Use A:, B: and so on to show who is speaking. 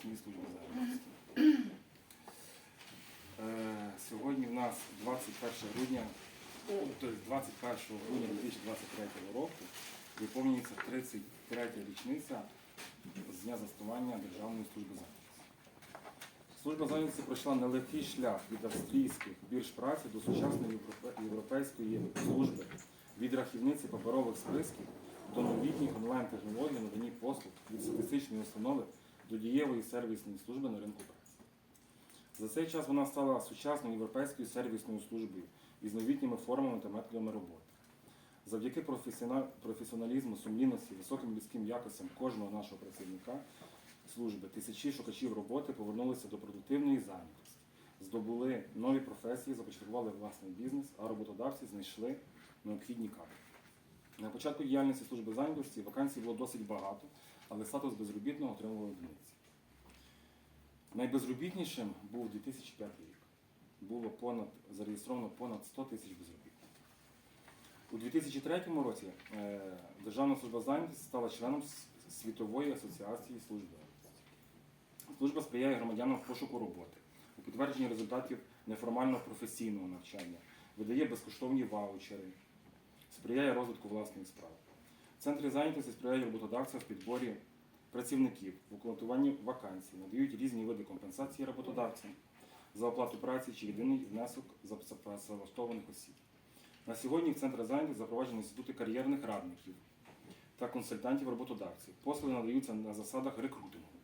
A: сервісної служби зайнятості. Е, Сьогодні в нас 21 грудня, тобто 21 грудня 2023 року виповнюється 33 річниця з дня заснування Державної служби зайнятості. Служба зайнятості пройшла нелегкий шлях від австрійських бірж праці до сучасної європейської служби, від рахівниці паперових списків до новітніх онлайн-технологій надані послуг від статистичної установи до дієвої сервісної служби на ринку праці. За цей час вона стала сучасною європейською сервісною службою із новітніми формами та методами роботи. Завдяки професіоналізму, сумлінності, високим людським якостям кожного нашого працівника служби тисячі шукачів роботи повернулися до продуктивної зайнятості, здобули нові професії, започаткували власний бізнес, а роботодавці знайшли необхідні кадри. На початку діяльності служби зайнятості вакансій було досить багато, але статус безробітного отримували одиниці. Найбезробітнішим був 2005 рік. Було понад зареєстровано понад 100 тисяч безробітних. У 2003 році е, Державна служба зайнятості стала членом Світової асоціації служб зайнятості. Служба сприяє громадянам в пошуку роботи, у підтвердженні результатів неформального професійного навчання, видає безкоштовні ваучери, сприяє розвитку власної справи. Центри зайнятості сприяють роботодавцям в підборі працівників, в укладуванні вакансій, надають різні види компенсації роботодавцям за оплату праці чи єдиний внесок за працевлаштованих осіб. На сьогодні в центрі зайнятості запроваджені інститути кар'єрних радників та консультантів роботодавців. Послуги надаються на засадах рекрутингу.